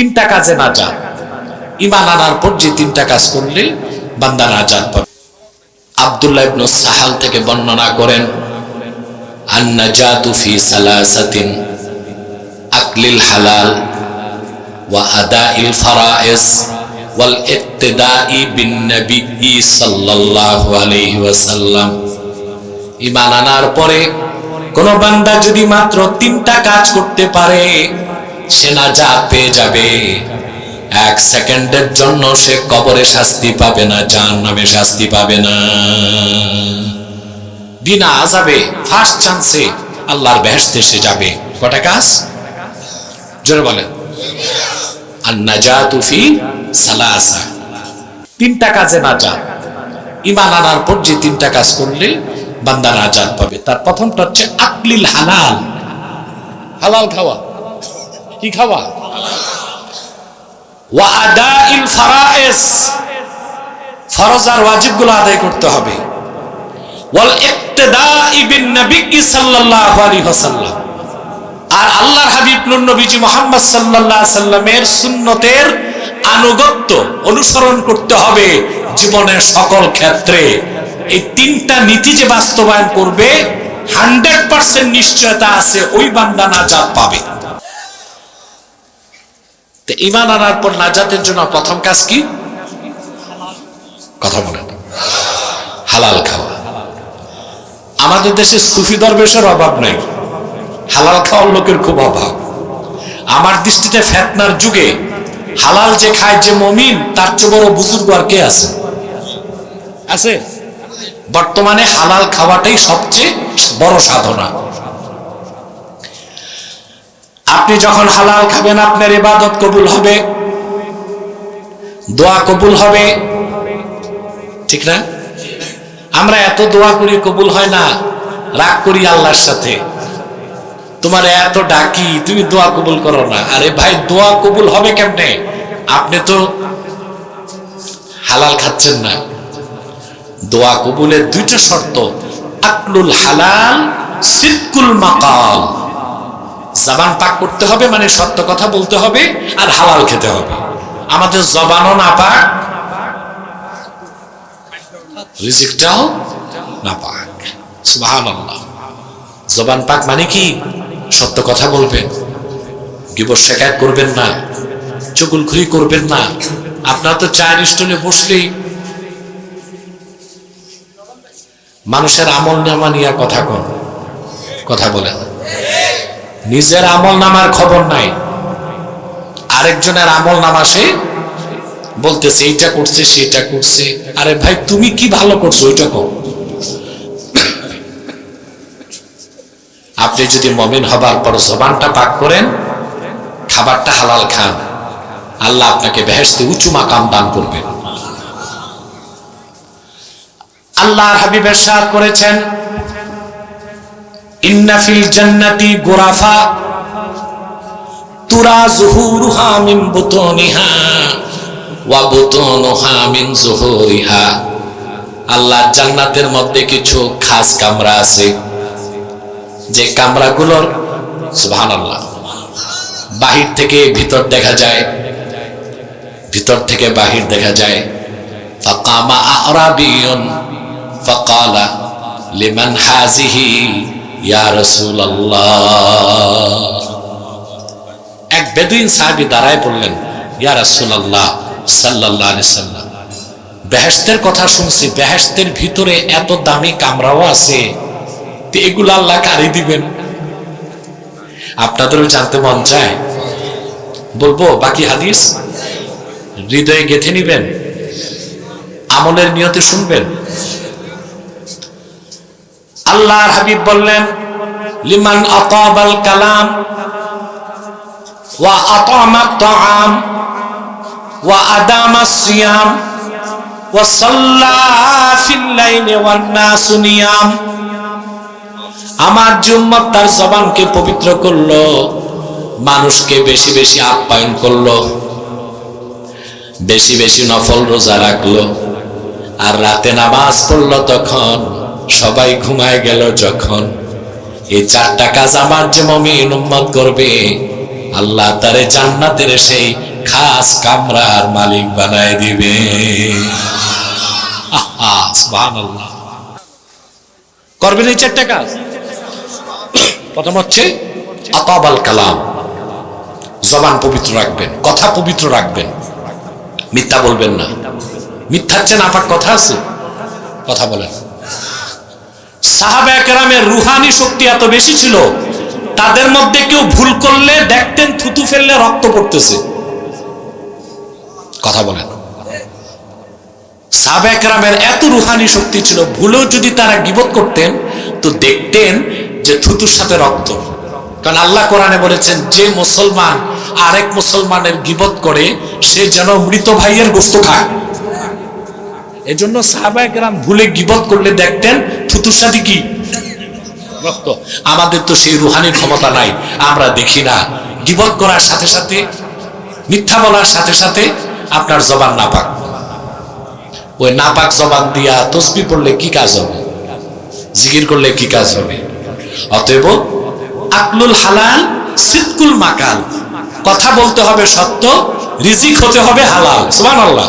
তিনটা কাজে না যা ইমান আনার পর যে তিনটা কাজ করলে বান্দা না যান পাবে। আব্দুল্লাহ ইবনু সাহাল থেকে বর্ণনা করেন, আন্নাজাতু ফি সালাসাতিন আকলিল হালাল ওয়া আদাইল ফারাইজ ওয়াল ইক্তিদাই বিন নবী সাল্লাল্লাহু আলাইহি ওয়াসাল্লাম। ঈমান আনার পরে কোন বান্দা যদি মাত্র তিনটা কাজ করতে পারে সে নাজাত পেয়ে যাবে। এক সেকেন্ডের জন্য সে কবরে শাস্তি পাবে না, জাহান্নামে শাস্তি পাবে না। বিনা আজাবে ফার্স্ট চান্সে আল্লাহর বেহেশতে সে যাবে। কটা কাজ? জোরে বলেন। আর নাজাতু ফি সালাসা। তিনটা কাজে নাজাত। ইমান আনার পর যে তিনটা কাজ করলে বান্দা নাজাত পাবে। তার প্রথমটা হচ্ছে আকলিল হালাল। হালাল খাওয়া। কি সুন্নতের আনুগত্য অনুসরণ করতে হবে জীবনের সকল ক্ষেত্রে। এই তিনটা নীতি যে বাস্তবায়ন করবে, হান্ড্রেড পার্সেন্ট নিশ্চয়তা আছে, ওই বান্দা নাজাত পাবে। তো ইমান আনার পর নাজাতের জন্য প্রথম কাজ কি? কথা বলেন। হালাল খাওয়া। আমাদের দেশে সুফি দরবেশের অভাব নাই। হালাল খাওয়ার লোকের খুব অভাব। আমার দৃষ্টিতে ফেতনার যুগে হালাল যে খায় যে মমিন, তার চেয়ে বড় বুজুর্গ আর কে আছে? আছে? বর্তমানে হালাল খাওয়াটাই সবচেয়ে বড় সাধনা। আপনি যখন হালাল খাবেন, আপনার ইবাদত কবুল হবে, দোয়া কবুল হবে। ঠিক না? আমরা এত দোয়া করি, কবুল হয় না। রাগ করি আল্লাহর সাথে। তোমার এত ডাকি, তুমি দোয়া কবুল করো না। আরে ভাই, দোয়া কবুল হবে কেমনে? আপনি তো হালাল খাচ্ছেন না। দোয়া কবুলের দুইটা শর্ত, আকলুল হালাল, সিদ্কুল মাকাল। জাবান পাক করতে হবে মানে সত্য কথা বলতে হবে আর হালাল খেতে হবে। আমাদের জবানও না পাক। রিজিকটাও না পাক। সুবহানাল্লাহ। জবান পাক মানে কি? সত্য কথা বলবেন। গিবর শেখায়ত করবেন না। চকুলখুরি করবেন না। আপনার তো চায়ের স্টলে বসলেই মানুষের আমল নামা নিয়ে কথা কন। কথা বলেন। নিজের আমল নামার খবর নাই। আরেকজনের আমল নামা সে বলতেছে, এইটা করছে, সেটা করছে। আরে ভাই, তুমি কি ভালো করছ ওইটা কো আপনি যদি মমিন হবার পর জবানটা পাক করেন, খাবারটা হালাল খান। আল্লাহ আপনাকে বেহেস্তে উঁচু মাকাম দান করবেন। আল্লাহর হাবিবের সাথ করেছেন। ইন্নাফিল জান্নাতি গোরাফা। তুরা জুহুরুহা মিন বুতুনিহা ওয়া বুতুনুহা মিন জুহুরিহা। আল্লাহ জান্নাতের মধ্যে কিছু খাস কামরা আছে। যে কামরাগুলোর সুবহানাল্লাহ, বাহির থেকে ভিতর দেখা যায়, ভিতর থেকে বাহির দেখা যায়। ফাকামা আরাবিয়ুন, ফাকালা লিমান হাজিহি ইয়া রাসূলুল্লাহ। এক বেদুইন সাহাবী দাঁড়ায় বললেন, ইয়া রাসূলুল্লাহ, সাল্লাল্লাহু আলাইহি সাল্লাম, বেহেশতের কথা শুনছি, বেহেশতের ভিতরে এত দামি কামরাও আছে এগুলো আল্লাহ কারি দিবেন? আপনাদেরও জানতে মন চায়? বলব, বাকি হাদিস? হৃদয়ে গেথে নিবেন? আমলের নিয়তে শুনবেন? আল্লাহর হাবিব বললেন লিমান আতাবাল কালাম, ওয়া আতামা তাআম, ওয়া আদামা সিয়াম, ওয়া সাল্লা ফিল লাইলি ওয়ান নাসু নিয়াম। আমার জুম্মত তার জবানকে পবিত্র করল, মানুষকে বেশি বেশি আপ্যায়ন করল, বেশি বেশি নফল রোজা রাখল। আর রাতে নামাজ পড়ল তখন সবাই ঘুমায় গেল যখন এই চারটা কাজ আমার যে মমিন উম্মত করবে, আল্লাহ তারে জান্নাতের সেই খাস কামরার মালিক বানায় দিবে। করবেন এই চারটা কাজ? প্রথম হচ্ছে আতাবাল কালাম। জবান পবিত্র রাখবেন, কথা পবিত্র রাখবেন। মিথ্যা বলবেন না। মিথ্যার চেয়ে নাপাক কথা আছে? কথা বলেন। সাহাবা রুহানি শক্তি এত বেশি ছিল, তাদের মধ্যে কেউ ভুল করলে দেখতেন থুতু ফেললে রক্ত পড়তেছে। কথা বলেন। সাহাবা একরামের এত রুহানি শক্তি ছিল, ভুলেও যদি তারা গিবত করতেন, তো দেখতেন যে থুতুর সাথে রক্ত। কারণ আল্লাহ কোরআনে বলেছেন, যে মুসলমান আরেক মুসলমানের গিবত করে, সে যেন মৃত ভাইয়ের গোস্ত খায়। এজন্য সাহাবা একরাম ভুলে গিবত করলে দেখতেন সাথে কি? রক্ত। আমাদের তো সেই রুহানি ক্ষমতা নাই আমরা দেখি না। গিবত করার সাথে সাথে মিথ্যা বলার সাথে সাথে আপনার জবান নাপাক। ওই নাপাক জবান দিয়া তসবি পড়লে কি কাজ হবে? জিকির করলে কি কাজ হবে? অতএব আকলুল হালাল সিদ্কুল মাকাল। কথা বলতে হবে সত্য রিজিক হতে হবে হালাল। সুবহান আল্লাহ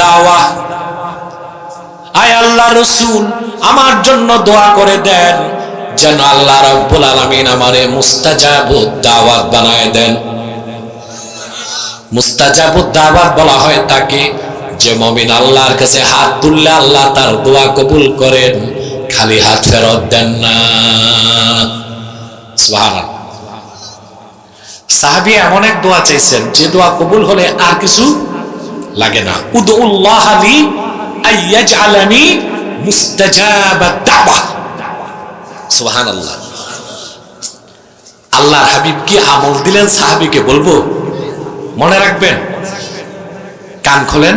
দাওয়া। আয় আল্লাহ রসুল, আমার জন্য দোয়া করে দেন, যেন আল্লাহ রাব্বুল আলামিন আমারে মুস্তাজাবুদ দাওয়াত বানায় দেন। মুস্তাজাবুদ দাওয়াত বলা হয় তাকে যে মমিন আল্লাহর কাছে হাত তুললে আল্লাহ তার দোয়া কবুল করেন, খালি হাত ফেরত দেন না। সাহাবী এমন এক দোয়া চাইছেন, যে দোয়া কবুল হলে আর কিছু লাগে না। উদউল্লাহ লি আইয়াজআলানি মুস্তাজাবাদ দাওয়া। সুবহানাল্লাহ। আল্লাহর হাবিব কি আমল দিলেন সাহাবিকে বলব? মনে রাখবেন, কান খোলেন।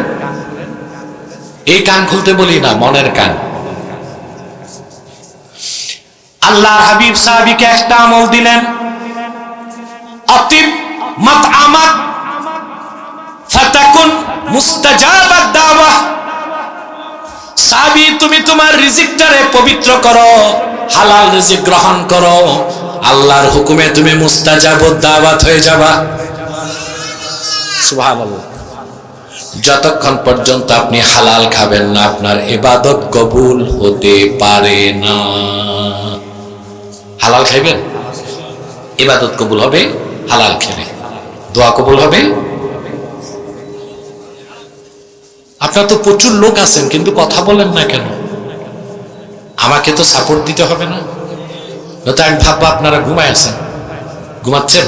এই কান খুলতে বলি না, মনের কান। আল্লাহর হাবিব সাহাবিকে একটা আমল দিলেন অতিব মাতআমাত ফাতাকুন মুস্তাজাবাদ দাওয়া। সাহাবী তুমি তোমার রিজিকটারে পবিত্র করো, হালাল রিজিক গ্রহণ করো। আল্লাহর হুকুমে তুমি মুস্তাজাবুদ দাওয়াত হয়ে যাবা। সুবহানাল্লাহ। যতক্ষণ পর্যন্ত আপনি হালাল খাবেন না, আপনার ইবাদত কবুল হতে পারে না। হালাল খাইবেন? ইবাদত কবুল হবে? হালাল খেলে। দোয়া কবুল হবে। আপনার তো প্রচুর লোক আছেন, কিন্তু কথা বলেন না কেন? আমাকে তো সাপোর্ট দিতে হবে না। নয়তো আমি ভাববো আপনারা ঘুমায় আছেন। ঘুমাচ্ছেন?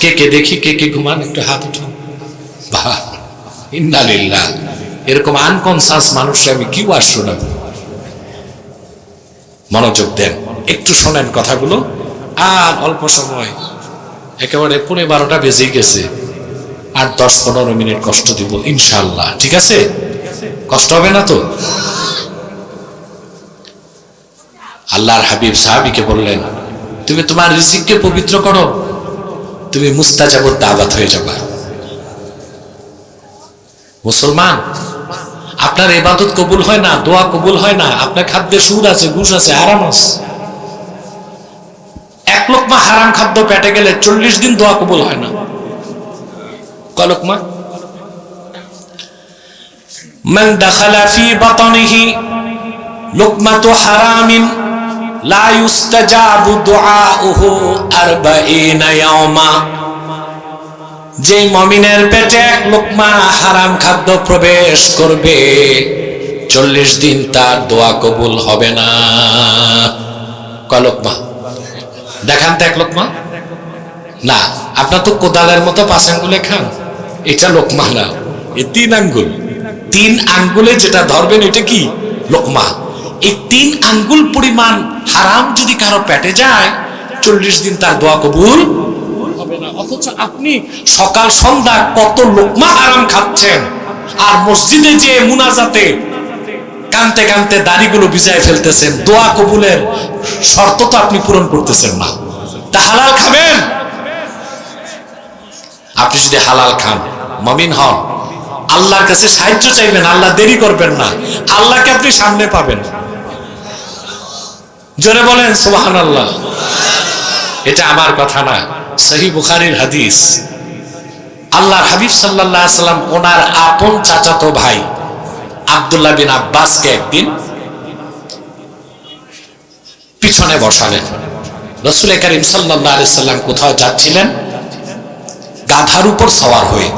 কে কে দেখি, কে কে ঘুমান, একটু হাত উঠান। বাহ ইন্নালিল্লাহ এরকম আনকনসাস মানুষরা আমি কি আর শোনাবো? মনোযোগ দেন। একটু শোনেন কথাগুলো। আর অল্প সময় একেবারে পনেরো বারোটা বেজেই গেছে। আর দশ পনেরো মিনিট কষ্ট দিব ইনশাল্লাহ ঠিক আছে? কষ্ট হবে না তো? আল্লাহর হাবিব সাহাবিকে বললেন, তুমি তোমার রিজিককে পবিত্র করো। তুমি মুস্তাজাবত দাবাত হয়ে যাবা। মুসলমান, আপনার এবাদত কবুল হয় না, দোয়া কবুল হয় না। আপনার খাদ্যে সুদ আছে, ঘুষ আছে, আরাম আছে। এক লোকমা হারাম খাদ্য পেটে গেলে চল্লিশ দিন দোয়া কবুল হয় না কলকমা من دخل في بطنه لقمة حرام لا يستجاب دعاؤه أربعين يوما যে মমিনের পেটে এক লোকমা হারাম খাদ্য প্রবেশ করবে চল্লিশ দিন তার দোয়া কবুল হবে না কলকমা দেখান তো এক লোকমা। না আপনার তো কোদালের মতো পাঁচ আঙ্গুলে খান। এটা লোকমা না। এই তিন আঙ্গুল। তিন আঙ্গুলে যেটা ধরবেন এটা কি? লোকমা। এই তিন আঙ্গুল পরিমাণ হারাম যদি কারও পেটে যায় চল্লিশ দিন তার দোয়া কবুল হবে না। অথচ আপনি সকাল সন্ধ্যা কত লোকমা আরাম খাচ্ছেন। আর মসজিদে যে মুনাজাতে কানতে কানতে দাড়িগুলো ভিজায় ফেলতেছেন, দোয়া কবুলের শর্ত তো আপনি পূরণ করতেছেন না। তা হালাল খাবেন? আপনি যদি হালাল খান, মমিন হন, আল্লাহর কাছে সাহায্য চাইবেন, আল্লাহ দেরি করবেন না, আল্লাহকে আপনি সামনে পাবেন। জোরে বলেন সুবাহান আল্লাহ এটা আমার কথা না, সহি বুখারির হাদিস। আল্লাহর হাবিব আলাইহি সাল্লাম, ওনার আপন চাচাতো ভাই আব্দুল্লাহ বিন আব্বাসকে একদিন পিছনে বসালেন। রসুল করিম আলাইহি সাল্লাম কোথাও যাচ্ছিলেন? গাধার উপর সওয়ার হয়ে।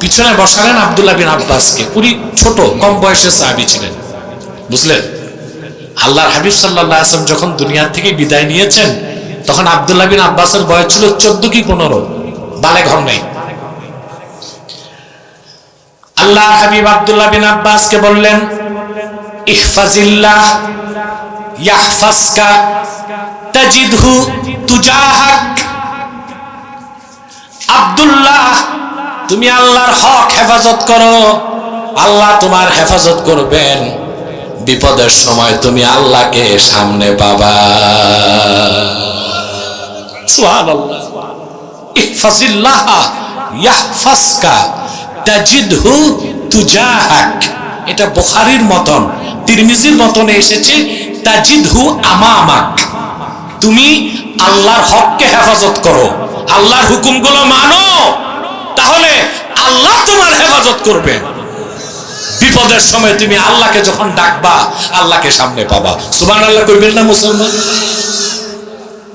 পিছনে বসালেন আব্দুল্লাহ বিন আব্বাসকে। উনি ছোট, কম বয়সের সাহাবী ছিলেন। বুঝলেন? আল্লাহর হাবিব সাল্লাল্লাহু আলাইহি সাল্লাম যখন দুনিয়া থেকে বিদায় নিয়েছেন, তখন আব্দুল্লাহ বিন আব্বাসের বয়স ছিল চোদ্দ কি পনেরো। বালে ঘর নেই। আল্লাহ হাবিব আব্দুল্লাহ বিন আব্বাসকে বললেন, ইহফাজিল্লাহ তাজিদহু তুজাহাক। আব্দুল্লাহ, তুমি আল্লাহর হক হেফাজত করো, আল্লাহ তোমার হেফাজত করবেন। বিপদের সময় তুমি আল্লাহকে সামনে পাবা। সুবহানাল্লাহ। ইহফাজিল্লাহ তাজিদহু তুজাহাক। এটা বুখারীর মতন, তিরমিজির মতন এসেছে, তাজিদহু আমামাক। তুমি আল্লাহর হককে হেফাজত করো, আল্লাহর হুকুমগুলো মানো, তাহলে আল্লাহ তোমার হেফাজত করবে। বিপদের সময় তুমি আল্লাহকে যখন ডাকবা, আল্লাহকে সামনে পাবা। সুবহানাল্লাহ কইবেন না মুসলমান?